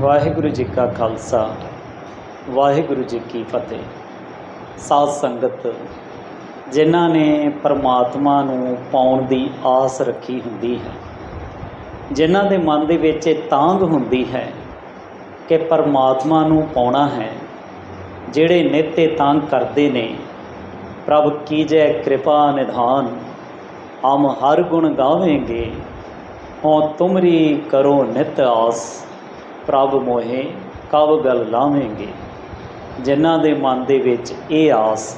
ਵਾਹਿਗੁਰੂ ਜੀ ਕਾ ਖਾਲਸਾ, ਵਾਹਿਗੁਰੂ ਜੀ ਕੀ ਫਤਿਹ। ਸਾਧ ਸੰਗਤ, ਜਿਨ੍ਹਾਂ ਨੇ ਪਰਮਾਤਮਾ ਨੂੰ ਪਾਉਣ ਦੀ ਆਸ ਰੱਖੀ ਹੁੰਦੀ ਹੈ, ਜਿਨ੍ਹਾਂ ਦੇ ਮਨ ਦੇ ਵਿੱਚ ਇਹ ਤਾਂਗ ਹੁੰਦੀ ਹੈ ਕਿ ਪਰਮਾਤਮਾ ਨੂੰ ਪਾਉਣਾ ਹੈ, ਜਿਹੜੇ ਨਿੱਤੇ ਤਾਂਗ ਕਰਦੇ ਨੇ, ਪ੍ਰਭ ਕੀਜੈ ਕਿਰਪਾ ਨਿਧਾਨ, ਹਮ ਹਰ ਗੁਣ ਗਾਵੇਂਗੇ ਹੋਂ ਤੁਮਰੀ ਕਰੋ ਨਿਤ ਆਸ। ਪ੍ਰਭ ਮੋਹੇ ਕਵ ਗਲ ਲਾਵੇਂਗੇ। ਜਿਨ੍ਹਾਂ ਦੇ ਮਨ ਦੇ ਵਿੱਚ ਇਹ ਆਸ,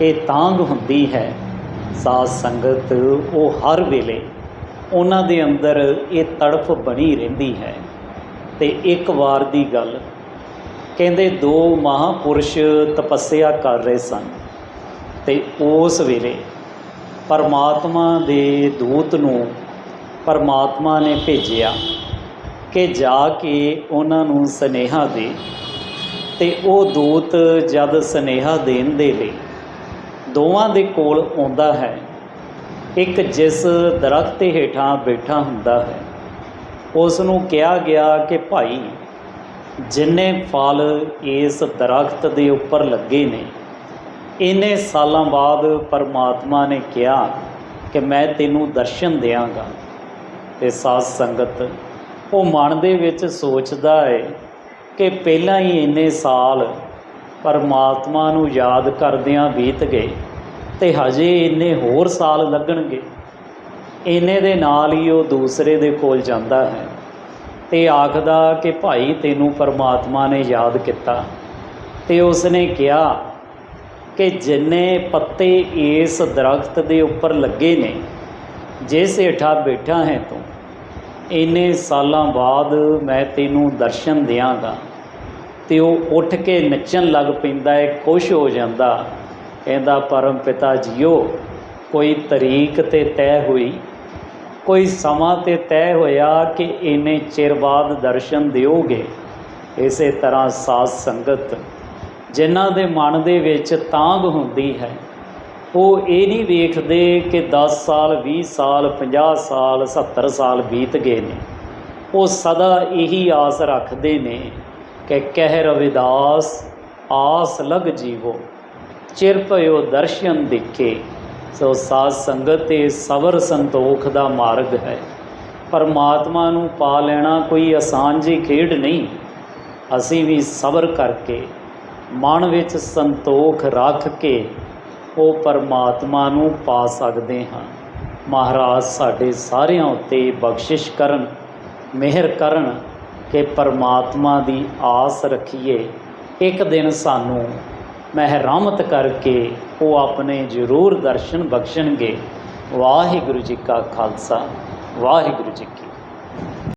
ਇਹ ਤਾਂਗ ਹੁੰਦੀ ਹੈ, ਸਾਧ ਸੰਗਤ ਉਹ ਹਰ ਵੇਲੇ ਉਹਨਾਂ ਦੇ ਅੰਦਰ ਇਹ ਤੜਫ ਬਣੀ ਰਹਿੰਦੀ ਹੈ। ਤੇ ਇੱਕ ਵਾਰ ਦੀ ਗੱਲ, ਕਹਿੰਦੇ ਦੋ ਮਹਾਪੁਰਸ਼ ਤਪੱਸਿਆ ਕਰ ਰਹੇ ਸਨ ਤੇ ਉਸ ਵੇਲੇ ਪਰਮਾਤਮਾ ਦੇ ਦੂਤ ਨੂੰ ਪਰਮਾਤਮਾ ਨੇ ਭੇਜਿਆ ਕਿ ਜਾ ਕੇ ਉਹਨਾਂ ਨੂੰ ਸਨੇਹਾ ਦੇ ਤੇ ਉਹ ਦੂਤ ਜਦ ਸਨੇਹਾ ਦੇਣ ਦੇ ਲਈ ਦੋਵਾਂ ਦੇ ਕੋਲ ਆਉਂਦਾ ਹੈ, ਇੱਕ ਜਿਸ ਦਰਖਤ ਦੇ ਹੇਠਾਂ ਬੈਠਾ ਹੁੰਦਾ ਹੈ, ਉਸ ਨੂੰ ਕਿਹਾ ਗਿਆ ਕਿ ਭਾਈ, ਜਿੰਨੇ ਫਲ ਇਸ ਦਰਖਤ ਦੇ ਉੱਪਰ ਲੱਗੇ ਨੇ, ਇੰਨੇ ਸਾਲਾਂ ਬਾਅਦ ਪਰਮਾਤਮਾ ਨੇ ਕਿਹਾ ਕਿ ਮੈਂ ਤੈਨੂੰ ਦਰਸ਼ਨ ਦਿਆਂਗਾ। ਤੇ ਸਾਧ ਸੰਗਤ ਉਹ ਮਨ ਦੇ ਵਿੱਚ ਸੋਚਦਾ ਹੈ ਕਿ ਪਹਿਲਾਂ ਹੀ ਇੰਨੇ ਸਾਲ ਪਰਮਾਤਮਾ ਨੂੰ ਯਾਦ ਕਰਦਿਆਂ ਬੀਤ ਗਏ ਤੇ ਹਜੇ ਇੰਨੇ ਹੋਰ ਸਾਲ ਲੱਗਣਗੇ। ਇੰਨੇ ਦੇ ਨਾਲ ਹੀ ਉਹ ਦੂਸਰੇ ਦੇ ਕੋਲ ਜਾਂਦਾ ਹੈ ਤੇ ਆਖਦਾ ਕਿ ਭਾਈ ਤੈਨੂੰ ਪਰਮਾਤਮਾ ਨੇ ਯਾਦ ਕੀਤਾ ਤੇ ਉਸਨੇ ਕਿਹਾ ਕਿ ਜਿੰਨੇ ਪੱਤੇ ਇਸ ਦਰਖਤ ਦੇ ਉੱਪਰ ਲੱਗੇ ਨੇ, ਜਿਸ ਹੇਠਾਂ ਬੈਠਾ ਹੈ ਤੂੰ ਇੰਨੇ ਸਾਲਾਂ ਬਾਅਦ ਮੈਂ ਤੈਨੂੰ ਦਰਸ਼ਨ ਦਿਆਂਗਾ। ਤੇ ਉਹ ਉੱਠ ਕੇ ਨੱਚਣ ਲੱਗ ਪੈਂਦਾ ਹੈ ਖੁਸ਼ ਹੋ ਜਾਂਦਾ। ਕਹਿੰਦਾ, ਪਰਮ ਪਿਤਾ ਜੀਓ, ਕੋਈ ਤਰੀਕ ਤੇ ਤੈਅ ਹੋਈ, ਕੋਈ ਸਮਾਂ ਤੇ ਤੈਅ ਹੋਇਆ ਕਿ ਇੰਨੇ ਚਿਰ ਬਾਅਦ ਦਰਸ਼ਨ ਦਿਓਗੇ? ਇਸੇ ਤਰ੍ਹਾਂ ਸਾਧ ਸੰਗਤ, ਜਿਨ੍ਹਾਂ ਦੇ ਮਨ ਦੇ ਵਿੱਚ ਤਾਂਗ ਹੁੰਦੀ ਹੈ ਉਹ ਇਹ ਨਹੀਂ ਵੇਖਦੇ ਕਿ 10 ਸਾਲ 20 ਸਾਲ 50 ਸਾਲ 70 ਸਾਲ ਬੀਤ ਗਏ ਨੇ। ਉਹ ਸਦਾ ਇਹੀ ਆਸ ਰੱਖਦੇ ਨੇ ਕਿ ਕਹਿ ਰਵਿਦਾਸ ਆਸ ਲਗ ਜੀਵੋ। ਚਿਰ ਭਇਓ ਦਰਸ਼ਨ ਦੇਖੇ, ਸੋ ਸਾਧ ਸੰਗਤ ਤੇ ਸਬਰ ਸੰਤੋਖ ਦਾ ਮਾਰਗ ਹੈ। ਪਰਮਾਤਮਾ ਨੂੰ ਪਾ ਲੈਣਾ ਕੋਈ ਆਸਾਨ ਜੀ ਖੇਡ ਨਹੀਂ। ਅਸੀਂ ਵੀ ਸਬਰ ਕਰਕੇ ਮਨ ਵਿੱਚ ਸੰਤੋਖ ਰੱਖ ਕੇ ਉਹ ਪਰਮਾਤਮਾ ਨੂੰ ਪਾ ਸਕਦੇ ਹਾਂ। ਮਹਾਰਾਜ ਸਾਡੇ ਸਾਰਿਆਂ ਉੱਤੇ ਬਖਸ਼ਿਸ਼ ਕਰਨ, ਮਿਹਰ ਕਰਨ ਕਿ ਪਰਮਾਤਮਾ ਦੀ ਆਸ ਰੱਖੀਏ। ਇੱਕ ਦਿਨ ਸਾਨੂੰ ਮਹਿਰਮਤ ਕਰਕੇ ਉਹ ਆਪਣੇ ਜ਼ਰੂਰ ਦਰਸ਼ਨ ਬਖਸ਼ਣਗੇ। ਵਾਹਿਗੁਰੂ ਜੀ ਕਾ ਖਾਲਸਾ, ਵਾਹਿਗੁਰੂ ਜੀ ਕੀ